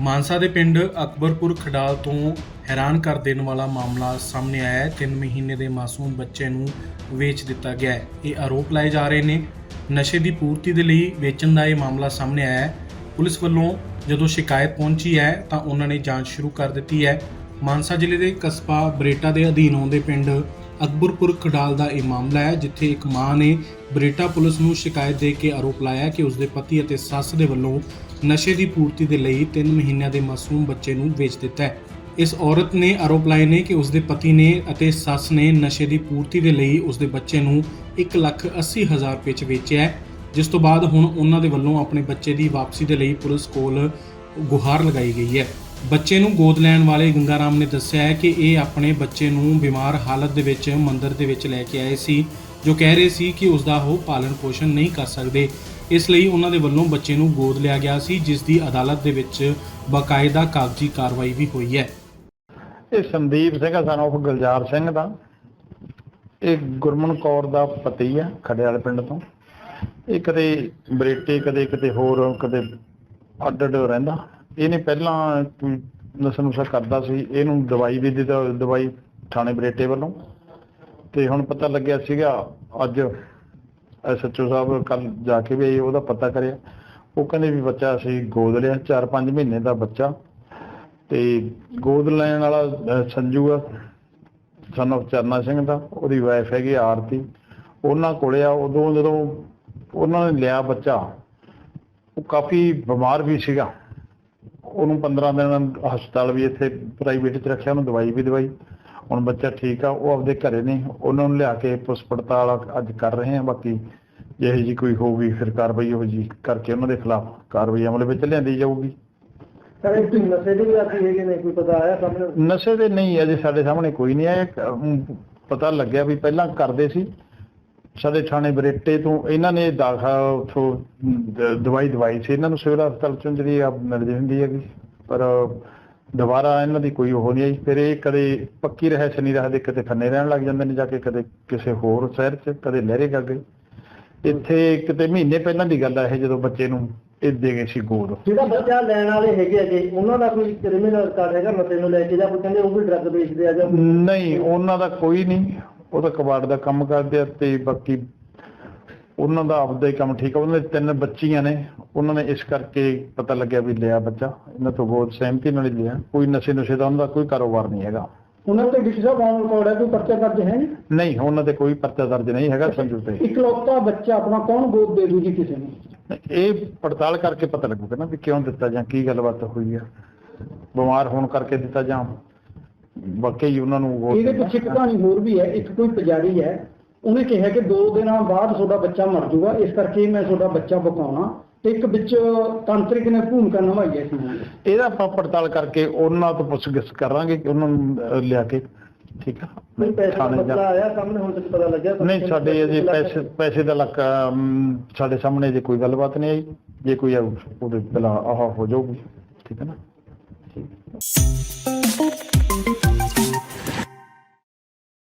ਮਾਨਸਾ ਦੇ ਪਿੰਡ ਅਕਬਰਪੁਰ ਖਡਾਲ ਤੋਂ ਹੈਰਾਨ ਕਰ ਦੇਣ ਵਾਲਾ ਮਾਮਲਾ ਸਾਹਮਣੇ ਆਇਆ ਹੈ। 3 ਮਹੀਨੇ ਦੇ ਮਾਸੂਮ ਬੱਚੇ ਨੂੰ ਵੇਚ ਦਿੱਤਾ ਗਿਆ ਹੈ। ਇਹ ਆਰੋਪ ਲਾਏ ਜਾ ਰਹੇ ਨੇ। ਨਸ਼ੇ ਦੀ ਪੂਰਤੀ ਦੇ ਲਈ ਵੇਚਣ ਦਾ ਇਹ ਮਾਮਲਾ ਸਾਹਮਣੇ ਆਇਆ ਹੈ। ਪੁਲਿਸ ਵੱਲੋਂ ਜਦੋਂ ਸ਼ਿਕਾਇਤ ਪਹੁੰਚੀ ਹੈ ਤਾਂ ਉਹਨਾਂ ਨੇ ਜਾਂਚ ਸ਼ੁਰੂ ਕਰ ਦਿੱਤੀ ਹੈ। ਮਾਨਸਾ ਜ਼ਿਲ੍ਹੇ ਦੇ ਕਸਬਾ ਬਰੇਟਾ ਦੇ ਅਧੀਨ ਆਉਂਦੇ ਪਿੰਡ ਅਕਬਰਪੁਰ ਖਡਾਲ ਦਾ ਇਹ ਮਾਮਲਾ ਹੈ, ਜਿੱਥੇ ਇੱਕ ਮਾਂ ਨੇ ਬਰੇਟਾ ਪੁਲਿਸ ਨੂੰ ਸ਼ਿਕਾਇਤ ਦੇ ਕੇ ਆਰੋਪ ਲਾਇਆ ਕਿ ਉਸਦੇ ਪਤੀ ਅਤੇ ਸੱਸ ਦੇ ਵੱਲੋਂ ਨਸ਼ੇ ਦੀ ਪੂਰਤੀ ਦੇ ਲਈ 3 ਮਹੀਨਿਆਂ ਦੇ ਮਾਸੂਮ ਬੱਚੇ ਨੂੰ ਵੇਚ ਦਿੱਤਾ ਹੈ। ਇਸ ਔਰਤ ਨੇ ਆਰੋਪ ਲਾਏ ਨੇ ਕਿ ਉਸਦੇ ਪਤੀ ਨੇ ਅਤੇ ਸੱਸ ਨੇ ਨਸ਼ੇ ਦੀ ਪੂਰਤੀ ਦੇ ਲਈ ਉਸਦੇ ਬੱਚੇ ਨੂੰ 180000 ਰੁਪਏ ਚ ਵੇਚਿਆ ਹੈ, ਜਿਸ ਤੋਂ ਬਾਅਦ ਹੁਣ ਉਹਨਾਂ ਦੇ ਵੱਲੋਂ ਆਪਣੇ ਬੱਚੇ ਦੀ ਵਾਪਸੀ ਦੇ ਲਈ ਪੁਲਿਸ ਕੋਲ ਗੁਹਾਰ ਲਗਾਈ ਗਈ ਹੈ। ਬੱਚੇ ਨੂੰ ਗੋਦ ਲੈਣ ਵਾਲੇ ਗੰਗਾਰਾਮ ਨੇ ਦੱਸਿਆ ਹੈ ਕਿ ਇਹ ਆਪਣੇ ਬੱਚੇ ਨੂੰ ਬਿਮਾਰ ਹਾਲਤ ਦੇ ਵਿੱਚ, ਮੰਦਿਰ ਦੇ ਵਿੱਚ ਲੈ ਕੇ ਆਏ ਸੀ, ਜੋ ਕਹਿ ਰਹੇ ਸੀ ਕਿ ਉਸ ਦਾ ਉਹ ਪਾਲਣ ਪੋਸ਼ਣ ਨਹੀਂ ਕਰ ਸਕਦੇ। ਇਸ ਲਈ ਉਹਨਾਂ ਦੇ ਵੱਲੋਂ ਬੱਚੇ ਨੂੰ ਗੋਦ ਲਿਆ ਗਿਆ ਸੀ, ਜਿਸ ਦੀ ਅਦਾਲਤ ਦੇ ਵਿੱਚ ਬਕਾਇਦਾ ਕਾਗਜ਼ੀ ਕਾਰਵਾਈ ਵੀ ਹੋਈ ਹੈ। ਇਹ ਸੰਦੀਪ ਸਿੰਘ ਆ, son ਗੁਲਜ਼ਾਰ ਸਿੰਘ ਦਾ। ਇਹ ਗੁਰਮਨ ਕੌਰ ਦਾ ਪਤੀ ਆ ਖੜੇ ਵਾਲੇ ਪਿੰਡ ਤੋਂ। ਇਹ ਕਦੇ ਬਰੇਟੇ, ਕਦੇ ਕਿਤੇ ਹੋਰ, ਕਦੇ ਅੱਡ ਅੱਡ ਰਹਿੰਦਾ। ਇਹਨੇ ਪਹਿਲਾਂ ਨਸ਼ਾ ਨੁਸ਼ਾ ਕਰਦਾ ਸੀ। ਇਹਨੂੰ ਦਵਾਈ ਵੀ ਦਿੱਤਾ, ਦਵਾਈ ਥਾਣੇ ਬਰੇਟੇ ਵੱਲੋਂ। ਤੇ ਹੁਣ ਪਤਾ ਲੱਗਿਆ ਸੀਗਾ, ਅੱਜ ਐਸਐਚਓ ਸਾਹਿਬ ਕੱਲ ਜਾ ਕੇ ਵੀ ਉਹਦਾ ਪਤਾ ਕਰਿਆ। ਉਹ ਕਹਿੰਦੇ ਵੀ ਬੱਚਾ ਅਸੀਂ ਗੋਦ ਲਿਆ 4-5 ਮਹੀਨੇ ਦਾ ਬੱਚਾ। ਤੇ ਗੋਦ ਲੈਣ ਵਾਲਾ ਸੰਜੂ ਆ, son of ਚਰਨਾ ਸਿੰਘ ਦਾ, ਉਹਦੀ ਵਾਈਫ ਹੈਗੀ ਆਰਤੀ। ਉਹਨਾਂ ਕੋਲੇ ਆ, ਉਦੋਂ ਜਦੋਂ ਉਹਨਾਂ ਨੇ ਲਿਆ ਬੱਚਾ, ਉਹ ਕਾਫੀ ਬਿਮਾਰ ਵੀ ਸੀਗਾ। ਉਹਨੂੰ 15 ਦਿਨ ਹਸਪਤਾਲ ਵੀ ਇੱਥੇ ਪ੍ਰਾਈਵੇਟ 'ਚ ਰੱਖਿਆ ਉਹਨੂੰ ਦਵਾਈ ਵੀ ਦਵਾਈ। ਹੁਣ ਬੱਚਾ ਠੀਕ ਆ ਉਹ ਆਪਦੇ ਘਰੇ ਨੇ ਉਹਨਾਂ ਨੂੰ ਲਿਆ ਕੇ ਪੁਲਿਸ ਪੜਤਾਲ ਅੱਜ ਕਰ ਰਹੇ ਆ ਬਾਕੀ ਜਿਹੇ ਜੀ ਕੋਈ ਹੋਊਗੀ ਫਿਰ ਕਾਰਵਾਈ ਉਹ ਜੀ ਕਰਕੇ ਉਹਨਾਂ ਦੇ ਖਿਲਾਫ ਕਾਰਵਾਈ ਅਮਲ ਵਿੱਚ ਲਿਆਂਦੀ ਜਾਊਗੀ। ਸਰ ਇਹ ਕੋਈ ਨਸ਼ੇ ਦੀ ਵੀ ਆਦੀ ਹੈਗੇ ਨੇ ਕੋਈ ਪਤਾ ਆਇਆ ਸਾਹਮਣੇ? ਨਸ਼ੇ ਦੇ ਨਹੀਂ ਅਜੇ ਸਾਡੇ ਸਾਹਮਣੇ ਕੋਈ ਨਹੀਂ ਆਇਆ। ਪਤਾ ਲੱਗਿਆ ਵੀ ਪਹਿਲਾਂ ਕਰਦੇ ਸੀ। ਸਾਡੇ ਥਾਣੇ ਬਰੇਟੇ ਤੋਂ ਇਹਨਾਂ ਨੇ ਦਾਖਾ ਉਥੋਂ ਦਵਾਈ ਦਵਾਈ ਸੀ। ਇਹਨਾਂ ਨੂੰ ਸਿਵਲ ਹਸਪਤਾਲ ਚੋਂ ਜਿਹੜੀ ਆ ਮਿਲ ਜਾਂਦੀ ਹੈਗੀ। ਪਰ ਦੁਬਾਰਾ ਇਹਨਾਂ ਦੀ ਕੋਈ ਉਹ ਨਹੀਂ ਆਈ। ਫਿਰ ਇਹ ਕਦੇ ਪੱਕੀ ਰਹਿ ਨਹੀਂ ਰੱਖਦੇ ਕਿਤੇ ਖੰਨੇ ਰਹਿਣ ਲੱਗ ਜਾਂਦੇ ਨੇ ਜਾ ਕੇ ਕਦੇ ਕਿਸੇ ਹੋਰ ਸ਼ਹਿਰ 'ਚ ਕਦੇ ਲਹਿਰੇ ਗਾ ਗਏ। ਇੱਥੇ ਕਿਤੇ ਮਹੀਨੇ ਪਹਿਲਾਂ ਦੀ ਗੱਲ ਆ ਇਹ ਜਦੋਂ ਬੱਚੇ ਨੂੰ ਇਹ ਦੇ ਗਏ ਸੀ ਗੋਦ। ਜਿਹੜਾ ਬੱਚਾ ਲੈਣ ਵਾਲੇ ਹੈਗੇ ਅਗੇ ਉਹਨਾਂ ਦਾ ਕੋਈ ਕ੍ਰਿਮੀਨਲ ਰਿਕਾਰਡ ਹੈਗਾ? ਨਸ਼ੇ ਨੂੰ ਲੈ ਕੇ ਜਾਂ ਕੋਈ ਕਹਿੰਦੇ ਉਹ ਵੀ ਡਰੱਗ ਵੇਚਦੇ ਆ ਜਾਂ ਨਹੀਂ ਉਹਨਾਂ ਦਾ ਕੋਈ ਨਹੀਂ। ਉਹ ਤਾਂ ਕਬਾੜ ਦਾ ਕੰਮ ਕਰਦੇ ਆ ਤੇ ਬਾਕੀ ਉਹਨਾਂ ਦਾ ਆਪਦਾ ਹੀ ਕੰਮ ਠੀਕ ਆ। ਉਹਨਾਂ ਦੇ ਤਿੰਨ ਬੱਚੀਆਂ ਨੇ। ਉਹਨਾਂ ਨੇ ਇਸ ਕਰਕੇ ਪਤਾ ਲੱਗਿਆ ਵੀ ਲਿਆ ਬੱਚਾ। ਇਹਨਾਂ ਤੋਂ ਬਹੁਤ ਸਹਿਮਤੀ ਨਾਲ ਹੀ ਲਿਆ। ਕੋਈ ਨਸ਼ੇ ਨੁਸ਼ੇ ਦਾ ਉਹਨਾਂ ਦਾ ਕੋਈ ਕਾਰੋਬਾਰ ਨਹੀਂ ਹੈਗਾ। ਉਹਨਾਂ ਤੇ ਡਿਸ਼ ਸਾਹਿਬ ਆਨ ਰਿਕਾਰਡ ਹੈ ਕੋਈ ਪਰਚਾ ਦਰਜ ਹੈ ਨਹੀਂ ਉਹਨਾਂ ਤੇ ਕੋਈ ਪਰਚਾ ਦਰਜ ਨਹੀਂ ਹੈਗਾ ਸੰਜੂ ਤੇ। ਇਕਲੌਤਾ ਬੱਚਾ ਆਪਣਾ ਕੌਣ ਗੋਦ ਦੇ ਦੂ ਜੀ ਕਿਸੇ ਨੂੰ? ਇਹ ਪੜਤਾਲ ਕਰਕੇ ਪਤਾ ਲੱਗੂਗਾ ਨਾ ਵੀ ਕਿਉਂ ਦਿੱਤਾ ਜਾਂ ਕੀ ਗੱਲਬਾਤ ਹੋਈ ਆ। ਬਿਮਾਰ ਹੋਣ ਕਰਕੇ ਦਿੱਤਾ ਜਾਂ ਵਾਕਈ ਉਹਨਾਂ ਨੂੰ ਉਹ ਇਹਦੇ ਪਿੱਛੇ ਇੱਕ ਕਹਾਣੀ ਹੋਰ ਵੀ ਹੈ ਇੱਕ ਕੋਈ ਪੁਜਾਰੀ ਹੈ ਉਹਨੇ ਕਿਹਾ ਕਿ 2 ਦਿਨਾਂ ਬਾਅਦ ਤੁਹਾਡਾ ਬੱਚਾ ਮਰ ਜਾਊਗਾ ਇਸ ਕਰਕੇ ਮੈਂ ਤੁਹਾਡਾ ਬੱਚਾ ਬਕਾਉਣਾ ਤੇ ਇੱਕ ਵਿੱਚ ਤਾਂਤਰਿਕ ਨੇ ਭੂਮਿਕਾ ਨਿਭਾਈ ਹੈ। ਇਹਦਾ ਆਪਾਂ ਪੜਤਾਲ ਕਰਕੇ ਉਹਨਾਂ ਤੋਂ ਪੁੱਛਗਿੱਛ ਕਰਾਂਗੇ ਕਿ ਉਹਨਾਂ ਨੂੰ ਲਿਆ ਕੇ ਠੀਕ ਆ? ਕੋਈ ਪੈਸੇ ਦਾ ਮਸਲਾ ਆਇਆ ਸਾਹਮਣੇ ਹੁਣ ਤੱਕ ਪਤਾ ਲੱਗਿਆ ਨਹੀਂ ਸਾਡੇ ਅਜੇ ਪੈਸੇ ਪੈਸੇ ਦਾ ਲੱਕ ਸਾਡੇ ਸਾਹਮਣੇ ਜੇ ਕੋਈ ਗੱਲਬਾਤ ਨਹੀਂ ਆਈ। ਜੇ ਕੋਈ ਉਹਦੇ ਪਹਿਲਾਂ ਆਹ ਹੋ ਜਾਊਗੀ ਠੀਕ ਹੈ ਨਾ?